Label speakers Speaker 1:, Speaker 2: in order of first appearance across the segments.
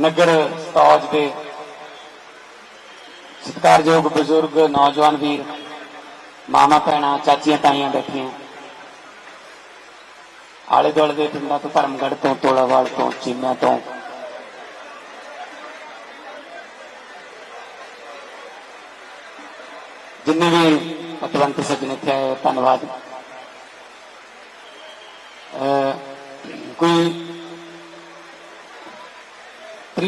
Speaker 1: ਨਗਰ ਸਤੌਜ ਦੇ ਸਤਿਕਾਰਯੋਗ ਬਜ਼ੁਰਗ, ਨੌਜਵਾਨ ਵੀਰ ਮਾਮਾ ਭੈਣਾਂ, ਚਾਚੀਆਂ, ਤਾਈਆਂ ਬੈਠੀਆਂ। ਆਲੇ ਦੁਆਲੇ ਦੇ ਪਿੰਡਾਂ ਤੋਂ ਧਰਮਗੜ੍ਹ ਤੋਂ, ਤੋਲਾਵਾਲ ਤੋਂ, ਚੀਮਾ ਤੋਂ। ਜਿੰਨੇ ਵੀ ਪਤਵੰਤ ਸੱਜਣ ਇੱਥੇ ਆਏ, ਧੰਨਵਾਦ। ਕੋਈ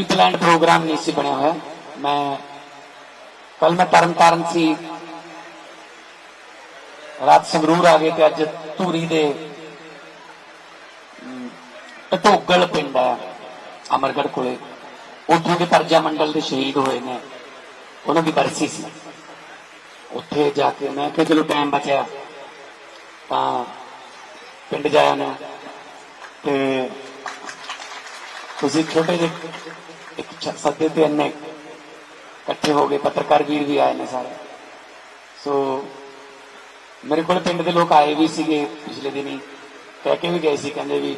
Speaker 1: ਪ੍ਰੀ ਪ੍ਰੋਗਰਾਮ ਨਹੀਂ ਸੀ ਬਣਿਆ ਹੋਇਆ। ਮੈਂ ਕੱਲ ਮੈਂ ਤਰਨ ਤਾਰਨ ਸੀ। ਰਾਤ ਸੰਗਰੂਰ ਆ ਗਏ ਤੇ ਅੱਜ ਧੂਰੀ ਦੇ ਟੋਗਲ ਪਿੰਡ ਹੈ ਅਮਰਗੜ ਕੋਲੇ। ਉੱਥੋਂ ਦੇ ਪਰਜਾ ਮੰਡਲ ਦੇ ਸ਼ਹੀਦ ਹੋਏ ਨੇ। ਉਹਨਾਂ ਦੀ ਬਰਸੀ ਸੀ। ਉੱਥੇ ਜਾ ਕੇ ਮੈਂ ਕਿਹਾ, ਚਲੋ ਟਾਈਮ ਬਚਿਆ। ਤਾਂ ਪਿੰਡ ਜਾਇਆ ਨਾ ਤੇ ਤੁਸੀਂ ਛੋਟੇ ਜਿਹੇ ਇੱਕ ਸੱਦੇ ਤੇ ਇੰਨੇ ਇਕੱਠੇ ਹੋ ਗਏ, ਪੱਤਰਕਾਰ ਵੀਰ ਵੀ ਆਏ ਨੇ ਸਾਰੇ। ਸੋ ਮੇਰੇ ਕੋਲ ਪਿੰਡ ਦੇ ਲੋਕ ਆਏ ਵੀ ਸੀਗੇ ਪਿਛਲੇ ਦਿਨੀ, ਕਹਿ ਕੇ ਵੀ ਗਏ ਸੀ, ਕਹਿੰਦੇ ਵੀ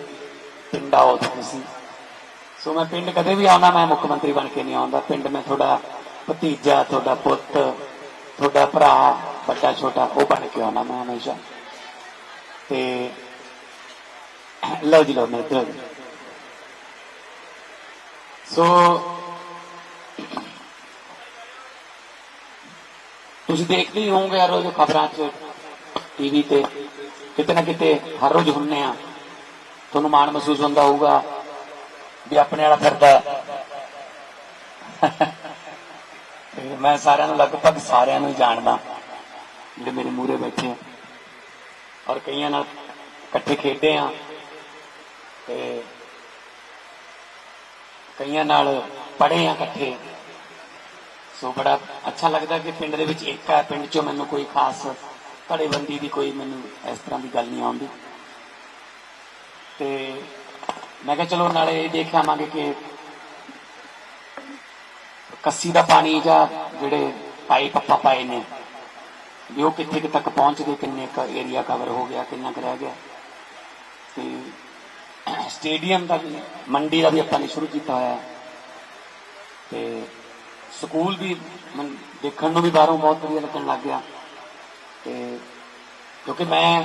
Speaker 1: ਪਿੰਡ ਆਓ ਤੁਸੀਂ। ਸੋ ਮੈਂ ਪਿੰਡ ਕਦੇ ਵੀ ਆਉਣਾ ਮੈਂ ਮੁੱਖ ਮੰਤਰੀ ਬਣ ਕੇ ਨਹੀਂ ਆਉਂਦਾ। ਪਿੰਡ ਮੈਂ ਤੁਹਾਡਾ ਭਤੀਜਾ ਤੁਹਾਡਾ ਪੁੱਤ ਤੁਹਾਡਾ ਭਰਾ, ਵੱਡਾ, ਛੋਟਾ, ਉਹ ਬਣ ਕੇ ਆਉਣਾ ਮੈਂ ਹਮੇਸ਼ਾ। ਤੇ, ਲਓ ਜੀ, ਲਓ, ਮੈਂ ਇੱਧਰ ਆ ਜਾਓ। ਸੋ ਤੁਸੀਂ ਦੇਖਦੇ ਹੀ ਹੋਵੋਗੇ ਹਰ ਰੋਜ਼ ਖਬਰਾਂ 'ਚ ਟੀਵੀ ਤੇ, ਕਿਤੇ ਨਾ ਕਿਤੇ ਹਰ ਰੋਜ਼ ਹੁੰਨੇ ਆ। ਤੁਹਾਨੂੰ ਮਾਣ ਮਹਿਸੂਸ ਹੁੰਦਾ ਹੋਊਗਾ ਵੀ ਆਪਣੇ ਵਾਲਾ ਫਿਰਦਾ। ਤੇ ਮੈਂ ਸਾਰਿਆਂ ਨੂੰ ਲਗਭਗ ਸਾਰਿਆਂ ਨੂੰ ਹੀ ਜਾਣਦਾ ਜਿਹੜੇ ਮੇਰੇ ਮੂਹਰੇ ਬੈਠੇ ਆ। ਔਰ ਕਈਆਂ ਨਾਲ ਇਕੱਠੇ ਖੇਡੇ ਆ। ਤੇ ਕਈਆਂ ਨਾਲ ਪੜ੍ਹੇ ਆ ਇਕੱਠੇ। ਸੋ ਬੜਾ ਅੱਛਾ ਲੱਗਦਾ ਕਿ ਪਿੰਡ ਦੇ ਵਿੱਚ ਇੱਕ ਹੈ ਪਿੰਡ 'ਚੋਂ ਮੈਨੂੰ ਕੋਈ ਖਾਸ ਧੜੇਬੰਦੀ ਦੀ ਕੋਈ ਮੈਨੂੰ ਇਸ ਤਰ੍ਹਾਂ ਦੀ ਗੱਲ ਨਹੀਂ ਆਉਂਦੀ। ਤੇ ਮੈਂ ਕਿਹਾ ਚਲੋ ਨਾਲੇ ਇਹ ਦੇਖ ਆਵਾਂਗੇ ਕਿ ਕੱਸੀ ਦਾ ਪਾਣੀ ਜਾਂ ਜਿਹੜੇ ਪਾਈਪ ਆਪਾਂ ਪਾਏ ਨੇ, ਵੀ ਉਹ ਕਿੱਥੇ ਕੁ ਤੱਕ ਪਹੁੰਚ ਗਏ ਕਿੰਨੇ ਕ ਏਰੀਆ ਕਵਰ ਹੋ ਗਿਆ, ਕਿੰਨਾ ਕੁ ਰਹਿ ਗਿਆ। ਤੇ ਸਟੇਡੀਅਮ ਦਾ ਵੀ, ਮੰਡੀ ਦਾ ਵੀ ਆਪਾਂ ਨੇ ਸ਼ੁਰੂ ਕੀਤਾ ਹੋਇਆ ਹੈ। ਤੇ ਸਕੂਲ ਵੀ ਮਨ- ਦੇਖਣ ਨੂੰ ਵੀ ਬਾਹਰੋਂ ਬਹੁਤ ਵਧੀਆ ਲੱਗਣ ਲੱਗ ਗਿਆ। ਤੇ ਕਿਉਂਕਿ ਮੈਂ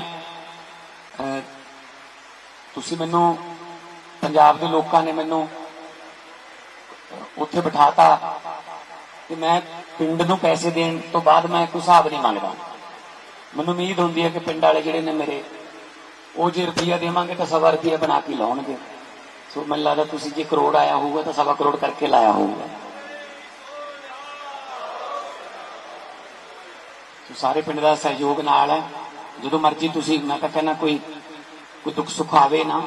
Speaker 1: ਤੁਸੀਂ ਮੈਨੂੰ, ਪੰਜਾਬ ਦੇ ਲੋਕਾਂ ਨੇ ਮੈਨੂੰ ਉੱਥੇ ਬਿਠਾਤਾ ਕਿ ਮੈਂ ਪਿੰਡ ਨੂੰ ਪੈਸੇ ਦੇਣ ਤੋਂ ਬਾਅਦ ਮੈਂ ਕੋਈ ਹਿਸਾਬ ਨਹੀਂ ਮੰਗਦਾ। ਮੈਨੂੰ ਉਮੀਦ ਹੁੰਦੀ ਹੈ ਕਿ ਪਿੰਡ ਵਾਲੇ ਜਿਹੜੇ ਨੇ ਮੇਰੇ ਉਹ ਜੇ ਰੁਪਈਆ ਦੇਵਾਂਗੇ ਤਾਂ ਸਵਾ ਰੁਪਈਆ ਬਣਾ ਕੇ ਲਾਉਣਗੇ। ਸੋ ਮੈਨੂੰ ਲੱਗਦਾ ਤੁਸੀਂ ਜੇ ਕਰੋੜ ਆਇਆ ਹੋਊਗਾ ਤਾਂ ਸਵਾ ਕਰੋੜ ਕਰਕੇ ਲਾਇਆ ਹੋਊਗਾ। ਸੋ ਸਾਰੇ ਪਿੰਡ ਦਾ ਸਹਿਯੋਗ ਨਾਲ ਹੈ। ਜਦੋਂ ਮਰਜ਼ੀ ਤੁਸੀਂ, ਮੈਂ ਤਾਂ ਕਹਿੰਦਾ ਕੋਈ ਕੋਈ ਦੁੱਖ ਸੁੱਖ ਆਵੇ ਨਾ,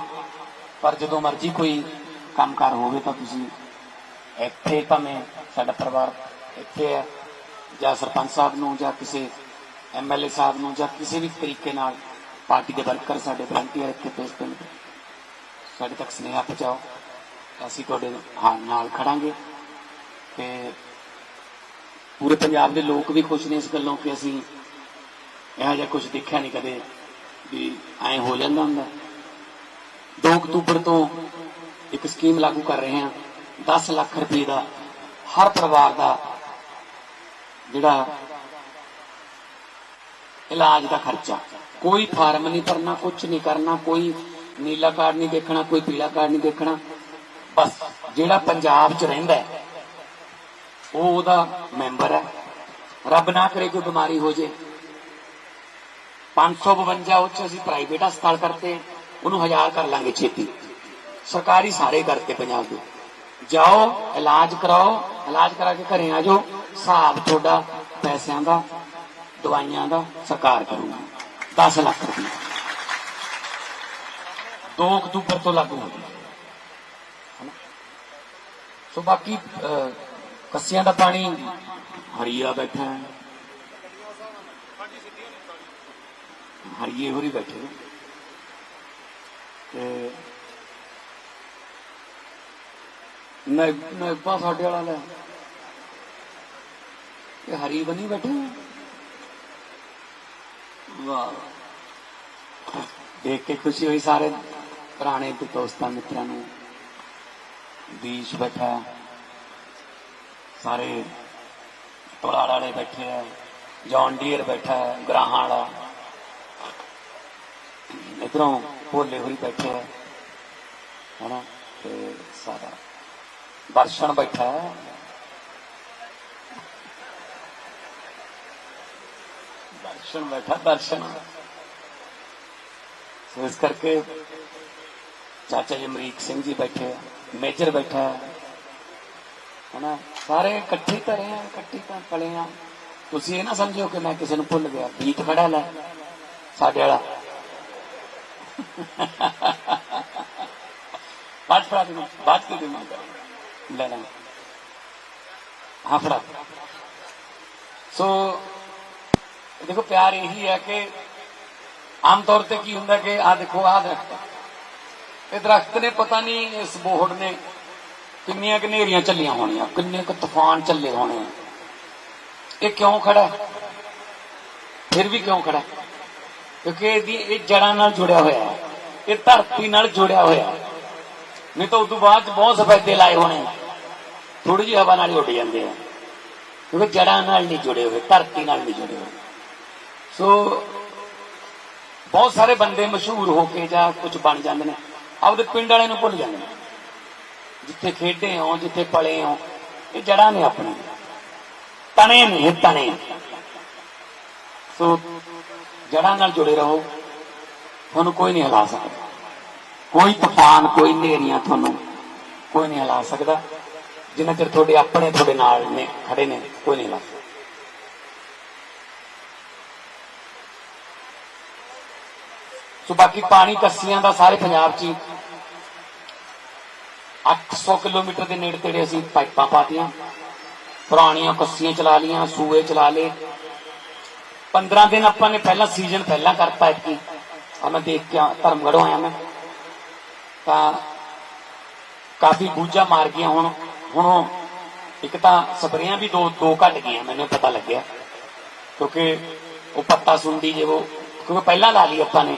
Speaker 1: ਪਰ ਜਦੋਂ ਮਰਜ਼ੀ ਕੋਈ ਕੰਮਕਾਰ ਹੋਵੇ ਤਾਂ ਤੁਸੀਂ ਇੱਥੇ ਭਾਵੇਂ ਸਾਡਾ ਪਰਿਵਾਰ ਇੱਥੇ ਹੈ, ਜਾਂ ਸਰਪੰਚ ਸਾਹਿਬ ਨੂੰ, ਜਾਂ ਕਿਸੇ ਐਮਐਲਏ ਸਾਹਿਬ ਨੂੰ, ਜਾਂ ਕਿਸੇ ਵੀ ਤਰੀਕੇ ਨਾਲ ਪਾਰਟੀ ਦੇ ਵਰਕਰ ਸਾਡੇ ਵਲੰਟੀਅਰ ਇੱਥੇ ਪੇਸ਼ ਪਿੰਡ ਸਾਡੇ ਤੱਕ ਸੁਨੇਹਾ ਪਹੁੰਚਾਓ। ਅਸੀਂ ਤੁਹਾਡੇ ਹਾਂ, ਨਾਲ ਖੜਾਂਗੇ। ਤੇ ਪੂਰੇ ਪੰਜਾਬ ਦੇ ਲੋਕ ਵੀ ਖੁਸ਼ ਨੇ ਇਸ ਗੱਲੋਂ ਕਿ ਅਸੀਂ ਇਹੋ ਜਿਹਾ ਕੁਝ ਦੇਖਿਆ ਨਹੀਂ ਕਦੇ ਵੀ ਐਂ ਹੋ ਜਾਂਦਾ ਹੁੰਦਾ। 2 ਅਕਤੂਬਰ ਤੋਂ ਇੱਕ ਸਕੀਮ ਲਾਗੂ ਕਰ ਰਹੇ ਹਾਂ। 10 ਲੱਖ ਰੁਪਏ ਦਾ ਹਰ ਪਰਿਵਾਰ ਦਾ ਜਿਹੜਾ ਇਲਾਜ ਦਾ ਖਰਚਾ। ਕੋਈ ਫਾਰਮ ਨਹੀਂ ਭਰਨਾ ਕੁਝ ਨਹੀਂ ਕਰਨਾ, ਕੋਈ ਨੀਲਾ ਕਾਰਡ ਨਹੀਂ ਦੇਖਣਾ, ਕੋਈ ਪੀਲਾ ਕਾਰਡ ਨਹੀਂ ਦੇਖਣਾ। ਬਸ ਜਿਹੜਾ ਪੰਜਾਬ 'ਚ ਰਹਿੰਦਾ ਉਹ ਉਹਦਾ ਮੈਂਬਰ ਹੈ। ਰੱਬ ਨਾ ਕਰੇ ਕੋਈ ਬਿਮਾਰੀ ਹੋ ਜੇ। 552 ਉੱਚ ਅਸੀਂ ਪ੍ਰਾਈਵੇਟ ਹਸਪਤਾਲ ਕਰਤੇ ਉਹਨੂੰ ਹਜ਼ਾਰ ਕਰ ਲਾਂਗੇ ਛੇਤੀ। ਸਰਕਾਰੀ ਸਾਰੇ ਕਰਤੇ ਪੰਜਾਬ ਦੇ। ਜਾਓ, ਇਲਾਜ ਕਰਾਓ, ਇਲਾਜ ਕਰਾ ਕੇ ਘਰੇ ਆ ਜਾਓ। ਹਿਸਾਬ ਤੁਹਾਡਾ ਪੈਸਿਆਂ ਦਾ, ਦਵਾਈਆਂ ਦਾ, ਸਰਕਾਰ ਕਰੂਗੀ। 10 ਲੱਖ ਰੁਪਏ। 2 ਅਕਤੂਬਰ ਤੋਂ ਲਾਗੂ ਹੋ ਗਿਆ ਸੋ ਬਾਕੀ ਕੱਸਿਆਂ ਦਾ ਪਾਣੀ ਹਰੀਆ ਬੈਠਾ ਹੈ। ਹਰੀਏ ਹੋਰੀ ਬੈਠੇ ਨੇ। ਤੇ ਨਾ ਨਾ ਸਾਡੇ ਵਾਲਾ ਲੈ। ਇਹ ਹਰੀ ਬਣੀ ਬੈਠੇ ਵਾਹ। ਦੇਖ ਕੇ ਖੁਸ਼ੀ ਹੋਈ ਸਾਰੇ ਪੁਰਾਣੇ ਦੋਸਤਾਂ ਮਿੱਤਰਾਂ ਨੂੰ। ਦੀਸ਼ ਬੈਠਾ ਸਾਰੇ ਤੋਲਾੜ ਵਾਲੇ ਬੈਠੇ ਆ ਜੌਨ ਡੀਅਰ ਬੈਠਾ ਹੈ, ਗਰਾਹਾਂ ਵਾਲਾ। ਇਧਰੋਂ ਭੋਲੇ ਹੋਰੀ ਬੈਠੇ ਆ ਹਨਾ, ਤੇ ਸਾਰਾ ਦਰਸ਼ਨ ਬੈਠਾ ਹੈ ਦਰਸ਼ਨ ਬੈਠਾ ਦਰਸ਼ਨ ਸੋ ਇਸ ਕਰਕੇ ਚਾਚਾ ਜੀ ਅਮਰੀਕ ਸਿੰਘ ਜੀ ਬੈਠੇ ਆ ਮੇਜਰ ਬੈਠਾ ਹੈ ਹਨਾ ਸਾਰੇ ਇਕੱਠੇ ਧਰੇ ਆ ਇਕੱਠੇ ਤਾਂ ਪਲੇ ਆ ਤੁਸੀਂ ਇਹ ਨਾ ਸਮਝਿਓ ਕਿ ਮੈਂ ਕਿਸੇ ਨੂੰ ਭੁੱਲ ਗਿਆ ਬੀਤ ਖੜਾ ਲੈ ਸਾਡੇ ਵਾਲਾ ਬਾਤ ਫੜਾ ਦੇ ਬਾਤ ਕੀ ਦੇ ਲੈ ਲੈ ਹਾਂ ਫੜਾ ਸੋ ਦੇਖੋ, ਪਿਆਰ ਇਹੀ ਹੈ ਕਿ ਆਮ ਤੌਰ ਤੇ ਕੀ ਹੁੰਦਾ ਕਿ ਆ ਦੇਖੋ ਆ ਦਰਖਤ ਇਹ ਦਰਖਤ ਨੇ ਪਤਾ ਨਹੀਂ ਇਸ ਬੋਹੜ ਨੇ ਕਿੰਨੀਆਂ ਕਨੇਰੀਆਂ ਚੱਲੀਆਂ ਹੋਣੀਆਂ, ਕਿੰਨੇ ਕੁ ਤੂਫਾਨ ਚੱਲੇ ਹੋਣੇ ਇਹ ਕਿਉਂ ਖੜਾ ਫਿਰ ਵੀ ਕਿਉਂ ਖੜਾ ਕਿਉਂਕਿ ਇਹਦੀ ਇਹ ਜੜਾਂ ਨਾਲ ਜੁੜਿਆ ਹੋਇਆ ਹੈ, ਇਹ ਧਰਤੀ ਨਾਲ ਜੁੜਿਆ ਹੋਇਆ ਹੈ। ਨਹੀਂ ਤਾਂ ਉਸ ਤੋਂ ਬਾਅਦ 'ਚ ਬਹੁਤ ਸਫੈਦੇ ਲਾਏ ਹੋਣੇ ਥੋੜੀ ਜਿਹੀ ਹਵਾ ਨਾਲ ਹੀ ਉੱਡ ਜਾਂਦੇ ਆ। ਕਿਉਂਕਿ ਜੜਾਂ ਨਾਲ ਨਹੀਂ ਜੁੜੇ ਹੋਏ, ਧਰਤੀ ਨਾਲ ਨਹੀਂ ਜੁੜੇ ਹੋਏ। ਸੋ, ਬਹੁਤ ਸਾਰੇ ਬੰਦੇ ਮਸ਼ਹੂਰ ਹੋ ਕੇ ਜਾਂ ਕੁਝ ਬਣ ਜਾਂਦੇ ਨੇ, ਆਪਦੇ ਪਿੰਡ ਵਾਲੇ ਨੂੰ ਭੁੱਲ ਜਾਂਦੇ ਨੇ। ਜਿੱਥੇ ਖੇਡੇ ਹੋ, ਜਿੱਥੇ ਪਲੇ ਹੋ, ਇਹ ਜੜਾਂ ਨੇ ਆਪਣੇ। ਤਣੇ ਨੇ, ਇਹ ਤਣੇ। ਸੋ ਜੜਾਂ ਨਾਲ ਜੁੜੇ ਰਹੋ। ਤੁਹਾਨੂੰ ਕੋਈ ਨਹੀਂ ਹਿਲਾ ਸਕਦਾ। ਕੋਈ ਤੂਫਾਨ, ਕੋਈ ਨੇਰੀਆਂ ਤੁਹਾਨੂੰ ਕੋਈ ਨਹੀਂ ਹਿਲਾ ਸਕਦਾ। ਜਿੰਨਾ ਚਿਰ ਤੁਹਾਡੇ ਆਪਣੇ, ਤੁਹਾਡੇ ਨਾਲ ਨੇ, ਖੜੇ ਨੇ, ਕੋਈ ਨਹੀਂ ਹਿਲਾ ਸਕਦਾ ਸੋ ਬਾਕੀ ਪਾਣੀ ਕੱਸੀਆਂ ਦਾ ਸਾਰੇ ਪੰਜਾਬ 'ਚ ਹੀ। 800 ਕਿਲੋਮੀਟਰ ਦੇ ਨੇੜੇ ਤੇੜੇ ਅਸੀਂ ਪਾਈਪਾਂ ਪਾਤੀਆਂ। ਪੁਰਾਣੀਆਂ ਕੱਸੀਆਂ ਚਲਾ ਲੀਆਂ ਸੂਏ ਚਲਾ ਲਏ। 15 ਦਿਨ ਆਪਾਂ ਨੇ ਪਹਿਲਾਂ ਸੀਜ਼ਨ ਪਹਿਲਾਂ ਕਰਤਾ ਇਤਕੀ ਆ ਮੈਂ ਦੇਖ ਕੇ ਆ- ਆਇਆ ਮੈਂ। ਤਾਂ ਕਾਫੀ ਬੂਝਾ ਮਾਰ ਗਈਆਂ ਹੁਣ। ਹੁਣ ਉਹ ਇੱਕ ਤਾਂ ਸਪਰੇਆਂ ਵੀ ਦੋ ਦੋ ਘਟ ਗਈਆਂ, ਮੈਨੂੰ ਪਤਾ ਲੱਗਿਆ। ਕਿਉਂਕਿ ਉਹ ਪੱਤਾ ਸੁੰਡੀ ਜੇ ਉਹ, ਕਿਉਂਕਿ ਪਹਿਲਾਂ ਲਾ ਲਈ ਆਪਾਂ ਨੇ।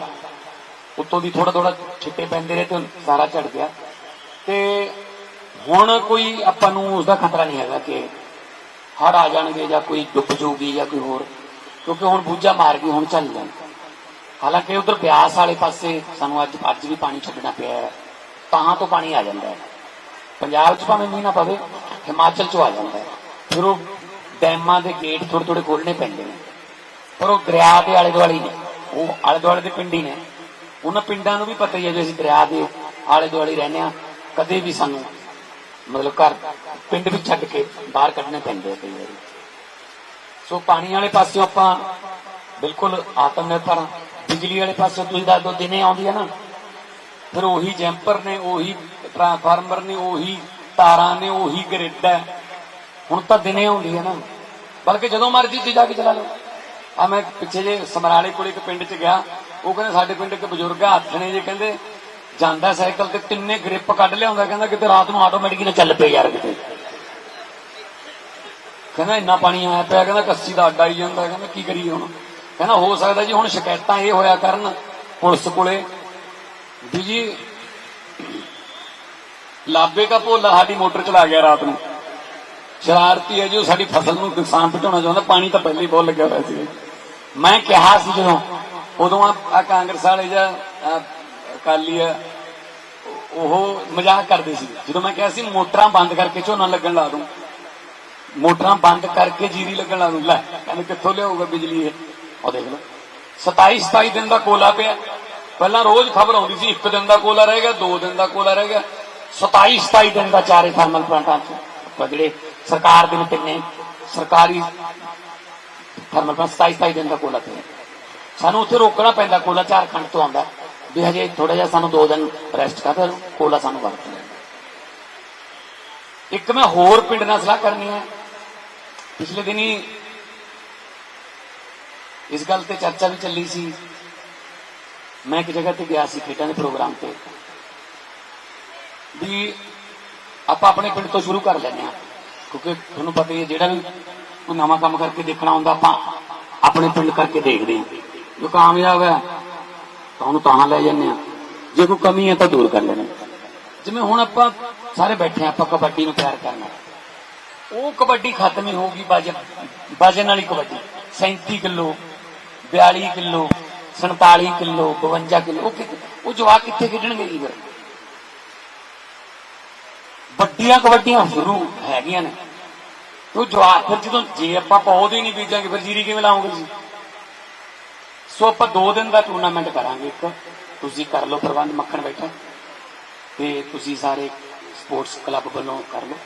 Speaker 1: ਉੱਤੋਂ ਦੀ ਥੋੜਾ ਥੋੜਾ ਛਿੱਟੇ ਪੈਂਦੇ ਰਹੇ ਤੇ ਸਾਰਾ ਝੜ ਗਿਆ। ਤੇ ਹੁਣ ਕੋਈ ਆਪਾਂ ਨੂੰ ਉਸ ਦਾ ਖਤਰਾ ਨਹੀਂ ਹੈਗਾ ਕਿ ਹੜ ਆ ਜਾਣਗੇ ਜਾਂ ਕੋਈ ਡੁੱਬ ਜਾਊਗੀ ਜਾਂ ਕੋਈ ਹੋਰ, ਕਿਉਂਕਿ ਹੁਣ ਬੂਝਾ ਮਾਰ ਗਈ ਹੁਣ ਚੱਲ ਜਾਣ ਹਾਲਾਂਕਿ ਉਧਰ ਬਿਆਸ ਵਾਲੇ ਪਾਸੇ ਸਾਨੂੰ ਅੱਜ ਅੱਜ ਵੀ ਪਾਣੀ ਛੱਡਣਾ ਪਿਆ ਹੈ। ਤਾਂ ਤੋਂ ਪਾਣੀ ਆ ਜਾਂਦਾ ਹੈ। ਪੰਜਾਬ 'ਚ ਭਾਵੇਂ ਮੀਂਹ ਨਾ ਪਵੇ, ਹਿਮਾਚਲ 'ਚ ਆ ਜਾਂਦਾ ਹੈ। ਫਿਰ ਉਹ ਡੈਮਾਂ ਦੇ ਗੇਟ ਥੋੜੇ ਥੋੜੇ ਖੋਲਣੇ ਪੈਂਦੇ ਨੇ। ਪਰ ਉਹ ਦਰਿਆ ਦੇ ਆਲੇ ਦੁਆਲੇ ਨੇ। ਉਹ ਆਲੇ ਦੁਆਲੇ ਦੇ ਪਿੰਡ ਹੀ ਨੇ। ਉਹਨਾਂ ਪਿੰਡਾਂ ਨੂੰ ਵੀ ਪਤਾ ਹੀ ਹੈ ਜੇ ਅਸੀਂ ਦਰਿਆ ਦੇ ਆਲੇ ਦੁਆਲੇ ਰਹਿੰਦੇ ਆ ਕਦੇ ਵੀ ਸਾਨੂੰ ਮਤਲਬ ਘਰ, ਪਿੰਡ ਵੀ ਛੱਡ ਕੇ ਬਾਹਰ ਕੱਢਣੇ ਪੈਂਦੇ ਆ ਕਈ ਵਾਰੀ। ਸੋ ਪਾਣੀ ਵਾਲੇ ਪਾਸਿਓਂ ਆਪਾਂ ਬਿਲਕੁਲ ਆਤਮ ਨਿਰਭਰ ਬਿਜਲੀ ਵਾਲੇ ਪਾਸੇ ਤੁਸੀਂ ਦੱਸ ਦੋ ਦਿਨੇ ਆਉਂਦੀ ਹੈ ਨਾ। ਫਿਰ ਉਹੀ ਜੈਂਪਰ ਨੇ, ਉਹੀ ਟਰਾਂਸਫਾਰਮਰ ਨੇ, ਉਹੀ ਤਾਰਾਂ ਨੇ, ਉਹੀ ਗ੍ਰਿਡ ਹੈ। ਹੁਣ ਤਾਂ ਦਿਨੇ ਆਉਂਦੀ ਹੈ ਨਾ। ਬਲਕਿ ਜਦੋਂ ਮਰਜ਼ੀ ਤੇ ਜਾ ਕੇ ਚਲਾ ਲਓ। ਆ ਮੈਂ ਪਿੱਛੇ ਜੇ ਸਮਰਾਲੇ ਕੋਲ ਇੱਕ ਪਿੰਡ 'ਚ ਗਿਆ। ਉਹ ਕਹਿੰਦੇ ਸਾਡੇ ਪਿੰਡ ਇੱਕ ਬਜ਼ੁਰਗ ਆ, ਹੱਥ ਨੇ ਜੇ ਕਹਿੰਦੇ ਜਾਂਦਾ ਸਾਈਕਲ ਤੇ ਤਿੰਨੇ ਗ੍ਰਿਪ ਕੱਢ ਲਿਆਉਂਦਾ ਕਹਿੰਦਾ ਕਿਤੇ ਰਾਤ ਨੂੰ ਆਟੋਮੈਟਿਕ ਨਾ ਚੱਲ ਪਏ ਯਾਰ ਕਿਤੇ। ਕਹਿੰਦਾ ਇੰਨਾ ਪਾਣੀ ਆਇਆ ਪਿਆ ਕਹਿੰਦਾ ਕੱਸੀ ਦਾ ਅੱਡਾ ਆਈ ਜਾਂਦਾ ਕਹਿੰਦਾ ਕੀ ਕਰੀਏ ਹੁਣ? ਕਹਿੰਦਾ ਹੋ ਸਕਦਾ ਜੀ ਹੁਣ ਸ਼ਿਕਾਇਤਾਂ ਇਹ ਹੋਇਆ ਕਰਨ ਪੁਲਿਸ ਕੋਲੇ ਵੀ ਜੀ ਲਾਬੇ ਦਾ ਭੋਲਾ ਸਾਡੀ ਮੋਟਰ ਚਲਾ ਗਿਆ ਰਾਤ ਨੂੰ। ਸ਼ਰਾਰਤੀ ਹੈ ਜੀ ਉਹ ਸਾਡੀ ਫਸਲ ਨੂੰ ਨੁਕਸਾਨ ਪਹੁੰਚਾਉਣਾ ਚਾਹੁੰਦਾ ਪਾਣੀ ਤਾਂ ਪਹਿਲਾਂ ਹੀ ਬਹੁਤ ਲੱਗਿਆ ਹੋਇਆ ਸੀ। ਮੈਂ ਕਿਹਾ ਸੀ ਜਦੋਂ, ਉਦੋਂ ਆ ਕਾਂਗਰਸ ਵਾਲੇ ਜਾਂ ਅਕਾਲੀ ਆ, ਉਹ ਮਜ਼ਾਕ ਕਰਦੇ ਸੀ। ਜਦੋਂ ਮੈਂ ਕਿਹਾ ਸੀ ਮੋਟਰਾਂ ਬੰਦ ਕਰਕੇ ਝੋਨਾ ਲੱਗਣ ਲਾ ਦੂੰ, ਮੋਟਰਾਂ ਬੰਦ ਕਰਕੇ ਜੀਰੀ ਲੱਗਣ ਲਾ ਦੂੰ, ਲੈ, ਕਹਿੰਦੇ ਕਿੱਥੋਂ ਲਿਆਊਗਾ ਬਿਜਲੀ ਇਹ? ਉਹ ਦੇਖ ਲਓ। 27 27 ਦਿਨ ਦਾ ਕੋਲਾ ਪਿਆ। ਪਹਿਲਾਂ ਰੋਜ਼ ਖਬਰ ਆਉਂਦੀ ਸੀ, ਇੱਕ ਦਿਨ ਦਾ ਕੋਲਾ ਰਹਿ ਗਿਆ, ਦੋ ਦਿਨ ਦਾ ਕੋਲਾ ਰਹਿ ਗਿਆ। 27 27 ਦਿਨ ਦਾ ਚਾਰੇ ਥਰਮਲ ਪਲਾਂਟਾਂ 'ਚ ਜਿਹੜੇ ਸਰਕਾਰ ਦੇ ਵਿੱਚ ਨੇ ਸਰਕਾਰੀ ਥਰਮਲ ਪਲਾਂਟ 27 27 ਦਿਨ ਦਾ ਕੋਲਾ ਪਿਆ ਸਾਨੂੰ ਉੱਥੇ ਰੋਕਣਾ ਪੈਂਦਾ, ਕੋਲਾ ਝਾਰਖੰਡ ਤੋਂ ਆਉਂਦਾ। ਵੀ ਹਜੇ ਥੋੜਾ ਜਿਹਾ ਸਾਨੂੰ ਦੋ ਦਿਨ ਰੈਸਟ ਕਰ ਦਿਓ, ਕੋਲਾ ਸਾਨੂੰ ਵਰਤ ਇੱਕ ਮੈਂ ਹੋਰ ਪਿੰਡ ਨਾਲ ਸਲਾਹ ਕਰਨੀ ਹੈ। ਪਿਛਲੇ ਦਿਨੀ ਇਸ ਗੱਲ ਤੇ ਚਰਚਾ ਵੀ ਚੱਲੀ ਸੀ। ਮੈਂ ਇੱਕ ਜਗ੍ਹਾ ਤੇ ਗਿਆ ਸੀ ਖੇਡਾਂ ਦੇ ਪ੍ਰੋਗਰਾਮ ਤੇ। ਵੀ ਆਪਾਂ ਆਪਣੇ ਪਿੰਡ ਤੋਂ ਸ਼ੁਰੂ ਕਰ ਲੈਂਦੇ ਆ ਕਿਉਂਕਿ ਤੁਹਾਨੂੰ ਪਤਾ ਹੀ ਹੈ, ਜਿਹੜਾ ਵੀ ਕੋਈ ਨਵਾਂ ਕੰਮ ਕਰਕੇ ਦੇਖਣਾ ਹੁੰਦਾ ਆਪਾਂ ਆਪਣੇ ਪਿੰਡ ਕਰਕੇ ਦੇਖਦੇ ਹਾਂ ਜੋ ਕਾਮਯਾਬ ਹੈ ਤਾਂ ਉਹਨੂੰ ਤਾਂ ਲੈ ਜਾਂਦੇ ਆ। ਜੇ ਕੋਈ ਕਮੀ ਹੈ ਤਾਂ ਦੂਰ ਕਰ ਲੈਣੇ ਜਿਵੇਂ ਹੁਣ ਆਪਾਂ ਸਾਰੇ ਬੈਠੇ ਹਾਂ, ਆਪਾਂ ਕਬੱਡੀ ਨੂੰ ਪਿਆਰ ਕਰਨਾ ਉਹ ਕਬੱਡੀ ਖਤਮ ਹੀ ਹੋਊਗੀ ਵਜਨ। ਵਜਨ ਵਾਲੀ kabaddi. 37 kilo 42 kilo 47 kilo 52 kilo. ਉਹ ਕਿ- ਉਹ ਜਵਾਕ ਕਿੱਥੇ ਖੇਡਣਗੇ ਜੀ ਫਿਰ? ਵੱਡੀਆਂ ਕਬੱਡੀਆਂ ਸ਼ੁਰੂ ਹੈਗੀਆਂ ਨੇ। ਉਹ ਜਵਾਬ ਫਿਰ ਜਦੋਂ ਜੇ ਆਪਾਂ ਪੌਦੇ ਹੀ ਨਹੀਂ ਬੀਜਾਂਗੇ ਫਿਰ ਜੀਰੀ ਕਿਵੇਂ ਲਾਉਂਗੇ ਜੀ ਸੋ ਆਪਾਂ 2 ਦਿਨ ਦਾ ਟੂਰਨਾਮੈਂਟ ਕਰਾਂਗੇ ਇੱਕ। ਤੁਸੀਂ ਕਰ ਲਓ ਪ੍ਰਬੰਧ ਮੱਖਣ ਬੈਠਾ। ਤੇ ਤੁਸੀਂ ਸਾਰੇ ਸਪੋਰਟਸ ਕਲੱਬ ਵੱਲੋਂ ਕਰ ਲਓ।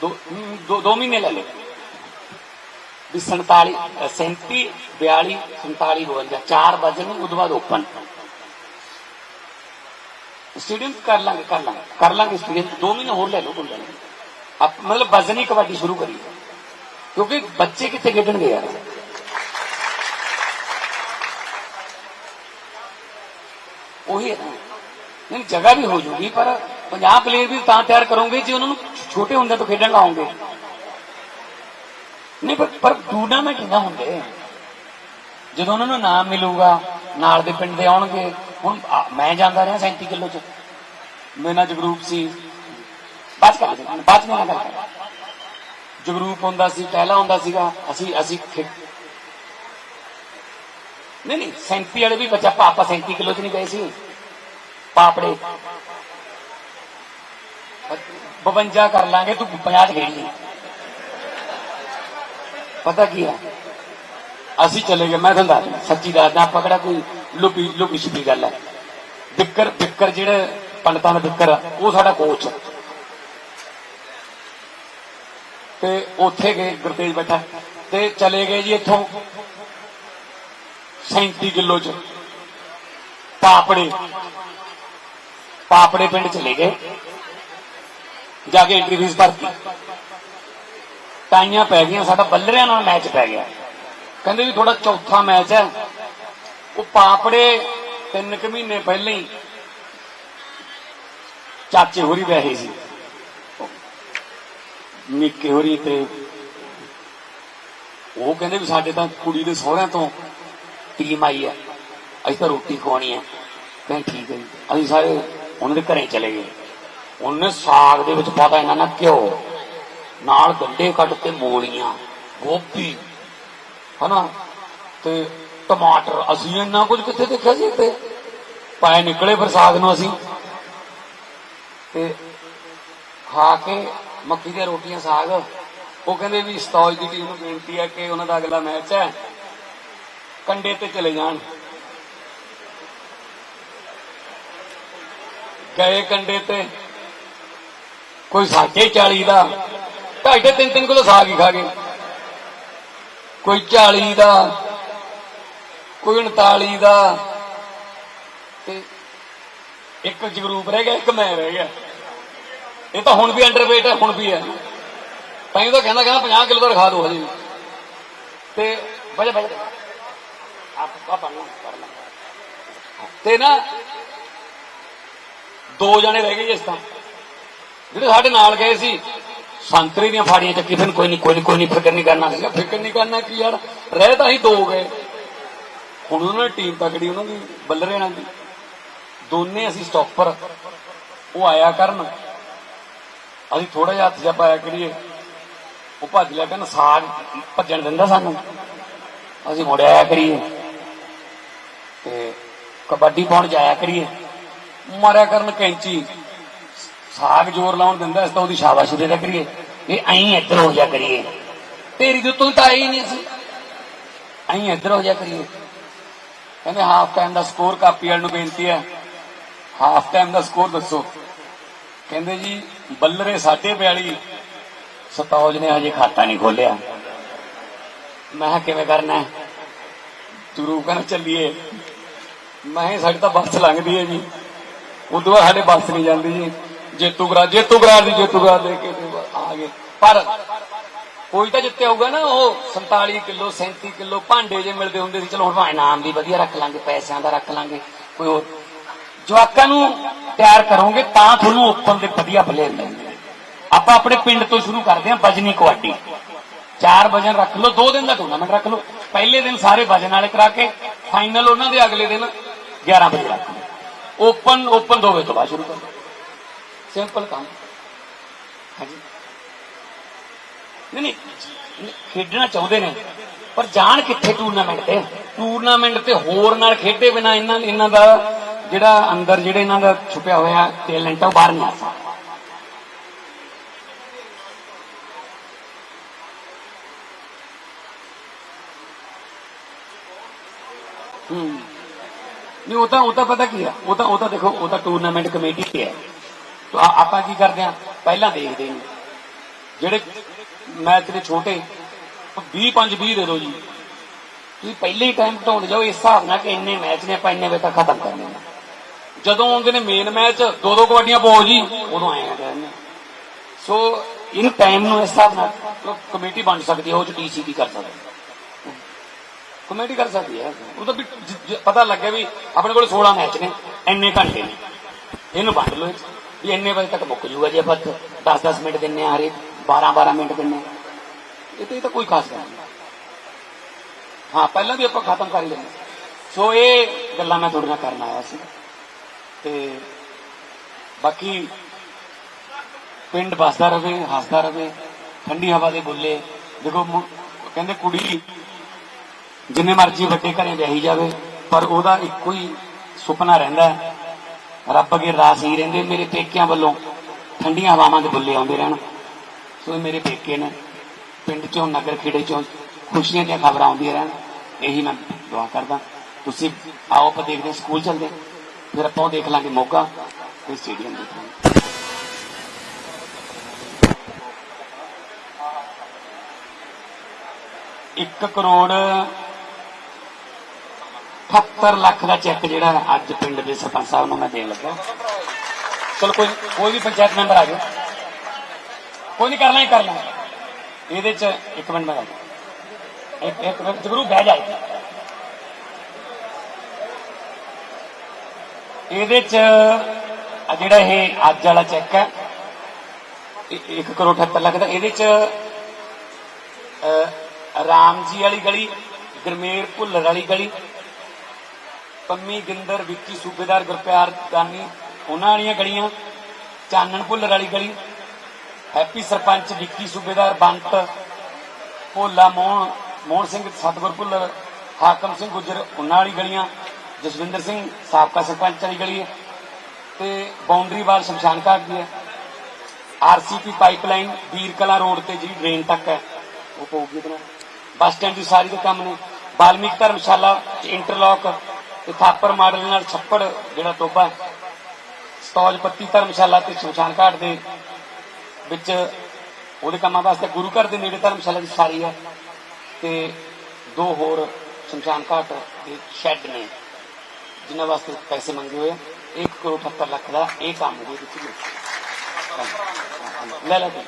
Speaker 1: ਦੋ ਹਮ, ਦੋ ਦੋ ਮਹੀਨੇ ਲੈ ਲਓ। ਵੀ 47 ਅ, 37 42 47 52 ਚਾਰ ਵਜਨ ਨੂੰ ਉਦੋਂ ਬਾਅਦ ਓਪਨ ਸਟੇਡੀਅਮ ਕਰ ਲਾਂਗੇ ਕਰ ਲਾਂਗੇ। ਕਰ ਲਾਂਗੇ ਸਟੇਡੀਅਮ ਦੋ ਮਹੀਨੇ ਹੋਰ ਲੈ ਲਓ ਕੋਈ ਮਤਲਬ ਵਜ਼ਨੀ ਕਬੱਡੀ ਸ਼ੁਰੂ ਕਰੀ। ਕਿਉਂਕਿ ਬੱਚੇ ਕਿੱਥੇ ਖੇਡਣਗੇ ਯਾਰ? ਉਹੀ ਹੈ ਨਾ। ਨਹੀਂ, ਜਗ੍ਹਾ ਵੀ ਹੋ ਜੂਗੀ, ਪਰ 50 ਪਲੇਅਰ ਵੀ ਤਾਂ ਤਿਆਰ ਕਰੋਗੇ ਜੇ ਉਹਨਾਂ ਨੂੰ ਛੋਟੇ ਹੁੰਦੇ ਤੋਂ ਖੇਡਣ ਲਾਉਂਗੇ ਨਹੀਂ, ਪਰ ਪਰ ਟੂਰਨਾਮੈਂਟ ਨਾ ਹੁੰਦੇ। ਜਦੋਂ ਉਹਨਾਂ ਨੂੰ ਨਾਮ ਮਿਲੂਗਾ, ਨਾਲ ਦੇ ਪਿੰਡ ਦੇ ਆਉਣਗੇ, ਹੁਣ ਮੈਂ ਜਾਂਦਾ ਰਿਹਾ 37 ਕਿਲੋ ਚ। ਮੇਰੇ ਨਾਲ ਜਗਰੂਪ ਸੀ। ਬਾਤ ਕਰ ਲੈਂਦੇ ਬਾਤ ਨਹੀਂ ਨਾ ਜਗਰੂਪ ਹੁੰਦਾ ਸੀ ਪਹਿਲਾ ਹੁੰਦਾ ਸੀਗਾ ਅਸੀਂ ਅਸੀਂ ਨਹੀਂ ਨਹੀਂ 37 ਵਾਲੇ ਵੀ ਬੱਚਾ ਪਾਪਾ 37 ਕਿਲੋ ਚ ਨਹੀਂ ਗਏ ਸੀ। ਪਾਪੜੇ। 52 ਕਰ ਲਾਂਗੇ ਤੂੰ 50 ਚ ਖੇਡ ਪਤਾ ਕੀ ਹੈ ਅਸੀਂ ਚਲੇ ਗਏ ਮੈਂ ਤੁਹਾਨੂੰ ਦੱਸ ਸੱਚੀ ਦੱਸਦਾ ਆਪਾਂ ਕਿਹੜਾ ਕੋਈ ਲੁਕੀ ਲੁਕੀ ਛਿਪੀ ਗੱਲ ਹੈ ਬਿੱਕਰ ਬਿੱਕਰ ਜਿਹੜੇ ਪੰਡਤਾਂ ਦਾ ਬਿੱਕਰ ਆ, ਉਹ ਸਾਡਾ ਕੋਚ ਤੇ ਉੱਥੇ ਗਏ ਗੁਰਤੇਜ ਬੈਠਾ ਤੇ ਚਲੇ ਗਏ ਜੀ ਇੱਥੋਂ 37 ਕਿਲੋ ਚ ਪਾਪੜੇ। ਪਾਪੜੇ ਪਿੰਡ ਚਲੇ ਗਏ। ਜਾ ਕੇ ਐਂਟਰੀ ਫੀਸ ਭਰਤੀ। ਟਾਈਆਂ ਪੈ ਗਈਆਂ, ਸਾਡਾ ਬੱਲਰਿਆਂ ਨਾਲ ਮੈਚ ਪੈ ਗਿਆ। ਕਹਿੰਦੇ ਵੀ ਥੋੜਾ ਚੌਥਾ ਮੈਚ ਹੈ। ਉਹ ਪਾਪੜੇ ਤਿੰਨ ਕੁ ਮਹੀਨੇ ਪਹਿਲਾਂ ਹੀ ਚਾਚੇ ਹੋਰੀ ਵੈਸੇ ਸੀ। ਨਿੱਕੇ ਹੋਰੀ ਤੇ ਉਹ ਕਹਿੰਦੇ ਵੀ ਸਾਡੇ ਤਾਂ ਕੁੜੀ ਦੇ ਸਹੁਰਿਆਂ ਤੋਂ ਟੀਮ ਆਈ ਹੈ ਅਸੀਂ ਤਾਂ ਰੋਟੀ ਖਵਾਉਣੀ ਹੈ ਕਹਿੰਦੇ ਠੀਕ ਹੈ ਜੀ। ਅਸੀਂ ਸਾਰੇ ਉਹਨਾਂ ਦੇ ਘਰੇ ਚਲੇ ਗਏ। ਉਹਨੇ ਸਾਗ ਦੇ ਵਿੱਚ ਪਾਤਾ ਇਹਨਾਂ ਨਾਲ ਘਿਓ, ਨਾਲ ਗੰਡੇ ਕੱਟ ਤੇ ਮੂਲੀਆਂ, ਗੋਭੀ, ਹਨਾ? ਤੇ ਟਮਾਟਰ, ਅਸੀਂ ਇੰਨਾ ਕੁਝ ਕਿੱਥੇ ਦੇਖਿਆ ਸੀ ਤੇ ਪਾਏ ਨਿਕਲੇ ਫਿਰ ਸਾਗ ਨੂੰ ਅਸੀਂ। ਤੇ ਖਾ ਕੇ ਮੱਕੀ ਦੀਆਂ ਰੋਟੀਆਂ, ਸਾਗ। ਉਹ ਕਹਿੰਦੇ ਵੀ ਸਤੌਜ ਦੀ ਟੀਮ ਨੂੰ ਬੇਨਤੀ ਹੈ ਕਿ ਉਹਨਾਂ ਦਾ ਅਗਲਾ ਮੈਚ ਹੈ। ਕੰਡੇ ਤੇ ਚਲੇ ਜਾਣ। ਗਏ ਕੰਡੇ ਤੇ। ਕੋਈ ਸਾਢੇ 40 ਦਾ। ਢਾਈ ਢਾਈ, ਤਿੰਨ ਤਿੰਨ ਕਿਲੋ ਸਾਗ ਹੀ ਖਾ ਗਏ। ਕੋਈ 40 ਦਾ। ਕੋਈ 39 ਦਾ। ਤੇ ਇੱਕ ਜਗਰੂਪ ਰਹਿ ਗਿਆ, ਇੱਕ ਮੈਂ ਰਹਿ ਗਿਆ। ਇਹ ਤਾਂ ਹੁਣ ਵੀ ਅੰਡਰਵੇਟ ਹੈ ਹੁਣ ਵੀ ਹੈ ਤਾਂ ਹੀ ਤਾਂ ਕਹਿੰਦਾ ਕਹਿੰਦਾ 50 ਕਿਲੋ ਦਾ ਰਖਾ ਦਿਓ ਹਜੇ ਤੇ ਵਜਾ ਵਜਾ ਆਪ ਆਪਾਂ ਨੂੰ ਤੇ ਨਾ, ਦੋ ਜਣੇ ਰਹਿ ਗਏ ਇਸ ਤਾਂ ਜਿਹੜੇ ਸਾਡੇ ਨਾਲ ਗਏ ਸੀ, ਸੰਤਰੀ ਦੀਆਂ ਫਾੜੀਆਂ ਚੱਕੀ, ਫਿਰ ਕੋਈ ਨਹੀਂ ਕੋਈ ਨਹੀਂ ਕੋਈ ਨਹੀਂ ਫਿਕਰ ਨਹੀਂ ਕਰਨਾ। ਸੀਗਾ ਫਿਕਰ ਨਹੀਂ ਕਰਨਾ ਕੀ ਯਾਰ, ਰਹਿ ਤਾਂ ਹੀ ਦੋ ਗਏ। ਹੁਣ ਉਹਨਾਂ ਨੇ ਟੀਮ ਤਕੜੀ ਉਹਨਾਂ ਦੀ ਬੱਲਰੇ ਨਾਲ ਦੀ। ਦੋਨੇ ਅਸੀਂ ਸਟਾਪਰ ਉਹ ਆਇਆ ਕਰਨ। ਅਸੀਂ ਥੋੜਾ ਜਿਹਾ ਹੱਥ ਜਿਹਾ ਪਾਇਆ ਕਰੀਏ। ਉਹ ਭੱਜ ਲਿਆ ਕਹਿੰਦਾ, ਸਾਗ ਭੱਜਣ ਦਿੰਦਾ ਸਾਨੂੰ। ਅਸੀਂ ਮੁੜਿਆ ਕਰੀਏ। ਤੇ ਕਬੱਡੀ ਪਾਉਣ ਜਾਇਆ ਕਰੀਏ। ਮਾਰਿਆ ਕਰਨ ਕੈਂਚੀ। ਸਾਗ ਜ਼ੋਰ ਲਾਉਣ ਦਿੰਦਾ ਇਸ ਤਾਂ ਉਹਦੀ ਸ਼ਾਬਾਸ਼ੀ ਦੇ ਕਰੀਏ। ਇਹ ਐਂ ਇੱਧਰ ਹੋ ਜਾ ਕਰੀਏ। ਤੇਰੀ ਦੇ ਉੱਤੋਂ ਤਾਂ ਆਈ ਨਹੀਂ ਸੀ ਐਂ ਇੱਧਰ ਹੋ ਜਾ ਕਰੀਏ। ਕਹਿੰਦੇ ਹਾਫ ਟਾਈਮ ਦਾ ਸਕੋਰ ਕਾਪੀ ਵਾਲ ਨੂੰ ਬੇਨਤੀ ਹੈ। ਹਾਫ ਟਾਈਮ ਦਾ ਸਕੋਰ ਦੱਸੋ। ਕਹਿੰਦੇ ਜੀ ਬੱਲਰੇ 42 ਸਤੌਜ ਨੇ ਹਜੇ ਖਾਤਾ ਨਹੀਂ ਖੋਲਿਆ ਮੈਂ ਕਿਹਾ, ਕਿਵੇਂ ਕਰਨਾ ਹੈ? ਤੁਰੂ ਕਹਿੰਦਾ ਚੱਲੀਏ। ਮੈਂ ਕਿਹਾ ਸਾਡੀ ਤਾਂ ਬੱਸ ਲੰਘਦੀ ਹੈ ਜੀ। ਉਦੋਂ ਬਾਅਦ ਸਾਡੇ ਬੱਸ ਨਹੀਂ ਜਾਂਦੀ ਜੀ। ਜੇਤੂ ਗਰਾ ਜੇਤੂ ਗਰਾ ਦੀ, ਜੇਤੂ ਗਰਾ ਦੇ ਕੇ ਆ ਗਏ। ਪਰ ਕੋਈ ਤਾਂ ਜਿੱਤੇ ਹੋਊਗਾ ਨਾ, ਉਹ 47 ਕਿਲੋ 37 ਕਿਲੋ ਭਾਂਡੇ ਜੇ ਮਿਲਦੇ ਹੁੰਦੇ ਸੀ। ਚਲੋ, ਹੁਣ ਭਾਵੇਂ ਨਾਮ ਵੀ ਵਧੀਆ ਰੱਖ ਲਾਂਗੇ, ਪੈਸਿਆਂ ਦਾ ਰੱਖ ਲਾਂਗੇ। ਕੋਈ ਹੋਰ ਜਵਾਕਾਂ ਨੂੰ ਤਿਆਰ ਕਰੋਗੇ ਤਾਂ ਤੁਹਾਨੂੰ ਓਪਨ ਦੇ ਵਧੀਆ ਪਲੇਅਰ ਮਿਲਣਗੇ। ਆਪਾਂ ਆਪਣੇ ਪਿੰਡ ਤੋਂ ਸ਼ੁਰੂ ਕਰਦੇ ਹਾਂ ਬਜਨੀ ਕਬੱਡੀ। ਚਾਰ ਵਜਨ ਰੱਖ ਲਓ ਦੋ ਦਿਨ ਦਾ ਟੂਰਨਾਮੈਂਟ ਰੱਖ ਲਓ। ਪਹਿਲੇ ਦਿਨ ਸਾਰੇ ਵਜਨ ਵਾਲੇ ਕਰਾ ਕੇ ਫਾਈਨਲ ਉਹਨਾਂ ਦੇ ਅਗਲੇ ਦਿਨ 11 ਵਜੇ ਰੱਖ ਲਓ। ਓਪਨ ਓਪਨ ਦੋ ਵਜੇ ਤੋਂ ਬਾਅਦ ਸ਼ੁਰੂ ਕਰੋ। ਸਿੰਪਲ ਕੰਮ। ਹਾਂਜੀ। ਨਹੀਂ ਨਹੀਂ, ਖੇਡਣਾ ਚਾਹੁੰਦੇ ਨੇ ਪਰ ਜਾਣ ਕਿੱਥੇ ਟੂਰਨਾਮੈਂਟ ਤੇ? ਟੂਰਨਾਮੈਂਟ ਤੇ ਹੋਰ ਨਾਲ ਖੇਡੇ ਬਿਨਾ ਇਹਨਾਂ ਇਹਨਾਂ ਦਾ ਜਿਹੜਾ ਅੰਦਰ ਜਿਹੜੇ ਇਹਨਾਂ ਦਾ ਛੁਪਿਆ ਹੋਇਆ ਟੈਲੈਂਟ ਆ, ਉਹ ਬਾਹਰ ਨਹੀਂ ਆ ਸਕਦਾ। ਨਹੀਂ, ਉਹ ਤਾਂ ਉਹ ਤਾਂ ਪਤਾ ਕੀ ਆ, ਉਹ ਤਾਂ ਉਹ ਤਾਂ ਦੇਖੋ, ਉਹ ਤਾਂ ਟੂਰਨਾਮੈਂਟ ਕਮੇਟੀ ਤੇ ਹੈ। ਤਾਂ ਆਪਾਂ ਕੀ ਕਰਦੇ ਆ, ਪਹਿਲਾਂ ਦੇਖਦੇ ਨੇ ਜਿਹੜੇ ਮੈਚ ਦੇ ਛੋਟੇ 20 5 20 ਦੇ ਦਿਓ ਜੀ। ਤੁਸੀਂ ਪਹਿਲੇ ਹੀ ਟਾਈਮ ਘਟਾਉਂਦੇ ਜਾਓ, ਇਸ ਹਿਸਾਬ ਨਾਲ ਕਿ ਇੰਨੇ ਮੈਚ ਨੇ, ਆਪਾਂ ਇੰਨੇ ਵਜੇ ਤੱਕ ਖਤਮ ਕਰਨੇ ਨੇ ਜਦੋਂ ਆਉਂਦੇ ਨੇ ਮੇਨ ਮੈਚ ਦੋ ਦੋ ਕਬੱਡੀਆਂ ਪਾਓ ਜੀ, ਉਦੋਂ ਆਏ ਆ ਕਹਿੰਦੇ ਸੋ ਇਨ ਟਾਈਮ ਨੂੰ ਇਸ ਹਿਸਾਬ ਨਾਲ ਕਮੇਟੀ ਬਣ ਸਕਦੀ ਹੈ, ਉਹ ਚ ਡੀਸੀਡੀ ਕਰ ਸਕਦੀ ਕਮੇਟੀ ਕਰ ਸਕਦੀ ਹੈ। ਉਹ ਤਾਂ ਪਤਾ ਲੱਗਿਆ ਵੀ ਆਪਣੇ ਕੋਲ 16 ਮੈਚ ਨੇ, ਇੰਨੇ ਘੰਟੇ ਨੇ। ਇਹਨੂੰ ਵੰਡ ਲਓ ਵੀ ਇੰਨੇ ਵਜੇ ਤੱਕ ਮੁੱਕ ਜੂਗਾ ਜੇ ਆਪਾਂ 10-10 ਮਿੰਟ ਦਿੰਨੇ ਆ ਹਰੇ 12-12 ਮਿੰਟ ਦਿੰਨੇ ਆ। ਇਹ ਤੇ, ਇਹ ਤਾਂ ਕੋਈ ਖਾਸ ਗੱਲ ਨਹੀਂ। ਹਾਂ, ਪਹਿਲਾਂ ਵੀ ਆਪਾਂ ਖਤਮ ਕਰ ਹੀ ਲੈਂਦੇ। ਸੋ ਇਹ ਗੱਲਾਂ ਮੈਂ ਤੁਹਾਡੇ ਨਾਲ ਕਰਨ ਆਇਆ ਸੀ। ਤੇ ਬਾਕੀ ਪਿੰਡ ਵਸਦਾ ਰਵੇ ਹੱਸਦਾ ਰਵੇ ਠੰਡੀ ਹਵਾ ਦੇ ਬੁੱਲੇ। ਦੇਖੋ ਕਹਿੰਦੇ ਕੁੜੀ ਜਿੰਨੇ ਮਰਜ਼ੀ ਵੱਡੇ ਘਰੇ ਵਿਆਹੀ ਜਾਵੇ, ਪਰ ਉਹਦਾ ਇੱਕੋ ਹੀ ਸੁਪਨਾ ਰਹਿੰਦਾ ਰੱਬ ਅਗੇ ਰਾਸ ਹੀ ਰਹਿੰਦੇ। ਮੇਰੇ ਪੇਕਿਆਂ ਵੱਲੋਂ ਠੰਡੀਆਂ ਹਵਾਵਾਂ ਦੇ ਬੁੱਲੇ ਆਉਂਦੇ ਰਹਿਣ। ਸੋ ਇਹ ਮੇਰੇ ਪੇਕੇ ਨੇ। ਪਿੰਡ ਚੋਂ, ਨਗਰ ਖੇੜੇ ਚੋਂ ਖੁਸ਼ੀਆਂ ਦੀਆਂ ਖਬਰਾਂ ਆਉਂਦੀਆਂ ਰਹਿਣ। ਇਹੀ ਮੈਂ ਦੁਆ ਕਰਦਾ। ਤੁਸੀਂ ਆਓ, ਆਪਾਂ ਦੇਖਦੇ ਸਕੂਲ ਚੱਲਦੇ ਫਿਰ ਆਪਾਂ ਉਹ ਦੇਖ ਲਾਂਗੇ ਮੋਗਾ ਤੇ ਸਟੇਡੀਅਮ ਦੇਖ ਲਾਂਗੇ ਇੱਕ ਕਰੋੜ 78 ਲੱਖ ਦਾ ਚੈੱਕ ਜਿਹੜਾ ਅੱਜ ਪਿੰਡ ਦੇ ਸਰਪੰਚ ਸਾਹਿਬ ਨੂੰ ਮੈਂ ਦੇਣ ਲੱਗਾ ਚਲੋ ਕੋਈ ਕੋਈ ਵੀ ਪੰਚਾਇਤ ਮੈਂਬਰ ਆ ਜਾਓ। ਕੋਈ ਨਹੀਂ ਕਰਨਾ ਹੀ ਕਰਨਾ ਇਹਦੇ ਚ ਇੱਕ ਮਿੰਟ ਮੈਂ ਇੱਕ ਇੱਕ ਮਿੰਟ ਬਹਿ ਜਾਏ ਇਹਦੇ ਚ ਜਿਹੜਾ ਇਹ ਅੱਜ ਵਾਲਾ ਚੈੱਕ ਹੈ 1 ਕਰੋੜ 78 ਲੱਖ ਦਾ, ਇਹਦੇ ਚ ਰਾਮ ਜੀ ਵਾਲੀ ਗਲੀ, ਗਰਮੇਰ ਭੁੱਲਰ ਵਾਲੀ ਗਲੀ, ਪੰਮੀ ਗਿੰਦਰ, ਵਿੱਕੀ ਸੂਬੇਦਾਰ, ਗੁਰਪਿਆਰ ਦਾਨੀ, ਉਹਨਾਂ ਵਾਲੀਆਂ ਗਲੀਆਂ, ਚਾਨਣ ਭੁੱਲਰ ਵਾਲੀ ਗਲੀ ਹੈਪੀ ਸਰਪੰਚ ਵਿੱਕੀ ਸੂਬੇਦਾਰ ਬੰਤ ਭੋਲਾ ਮੋਹਨ ਮੋਹਨ ਸਿੰਘ, ਸਤਗੁਰ ਭੁੱਲਰ, ਹਾਕਮ ਸਿੰਘ ਗੁਜਰ, ਉਹਨਾਂ ਵਾਲੀ ਗਲੀਆਂ ਜਸਵਿੰਦਰ ਸਿੰਘ, ਸਾਬਕਾ ਸਰਪੰਚ ਵਾਲੀ ਗਲੀ ਹੈ ਤੇ ਬਾਉਂਡਰੀ ਵਾਲ ਸ਼ਮਸ਼ਾਨ ਘਾਟ ਦੀ ਹੈ। ਆਰਸੀਪੀ ਪਾਈਪਲਾਈਨ ਵੀਰ ਕਲਾ ਰੋਡ ਤੇ ਜਿਹੜੀ ਡਰੇਨ ਤੱਕ ਹੈ, ਉਹ ਪਊਗੀ ਇਹਦੇ ਬੱਸ ਸਟੈਂਡ ਦੀ ਸਾਰੀ ਦੇ ਕੰਮ ਨੇ। ਬਾਲਮੀਕ ਧਰਮਸ਼ਾਲਾ ਚ ਇੰਟਰਲੌਕ ਤੇ ਥਾਪਰ ਮਾਡਲ ਨਾਲ ਛੱਪੜ ਜਿਹੜਾ ਟੋਬਾ ਸਤੌਜ ਪੱਤੀ ਧਰਮਸ਼ਾਲਾ ਤੇ ਸ਼ਮਸ਼ਾਨ ਘਾਟ ਦੇ ਵਿੱਚ ਉਹਦੇ ਕੰਮਾਂ ਵਾਸਤੇ ਗੁਰੂ ਘਰ ਦੇ ਨੇੜੇ ਧਰਮਸ਼ਾਲਾ ਦੀ ਸਾਰੀ ਹੈ ਤੇ ਦੋ ਹੋਰ ਸ਼ਮਸ਼ਾਨ ਘਾਟ ਦੇ ਸ਼ੈੱਡ ਨੇ। ਜਿਨ੍ਹਾਂ ਵਾਸਤੇ ਪੈਸੇ ਮੰਗੇ ਹੋਏ ਆ 1 ਕਰੋੜ 78 ਲੱਖ ਦਾ ਇਹ ਕੰਮ ਦੇ ਵਿੱਚ ਮਿਲ ਲੈ ਲੈ ਤੂੰ।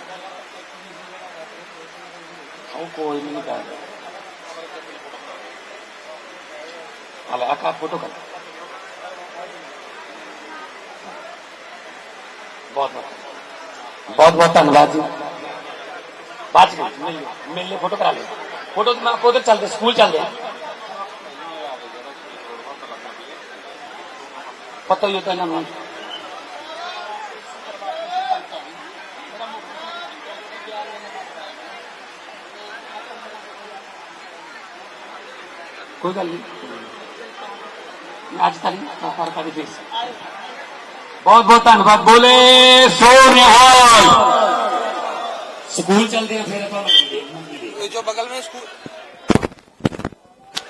Speaker 1: ਉਹ ਕੋਈ ਨਹੀਂ ਕਰ ਹਲੇ ਆਕਾ ਫੋਟੋ ਕਰ ਬਹੁਤ ਬਹੁਤ ਬਹੁਤ ਬਹੁਤ ਧੰਨਵਾਦ ਜੀ ਬਾਅਦ ਚ ਮਿਲ ਲਿਓ, ਮਿਲ ਲੈ ਫੋਟੋ ਕਰਾ ਲਿਓ ਫੋਟੋ ਮੈਂ ਆਪਾਂ ਉਧਰ ਚੱਲਦੇ ਸਕੂਲ ਚੱਲਦੇ ਆ पतो ई न कोई गल नहीं अज तक का देश बहुत बहुत धन्यवाद। बोले सो निहाल स्कूल चलते हैं,
Speaker 2: फिर जो बगल में स्कूल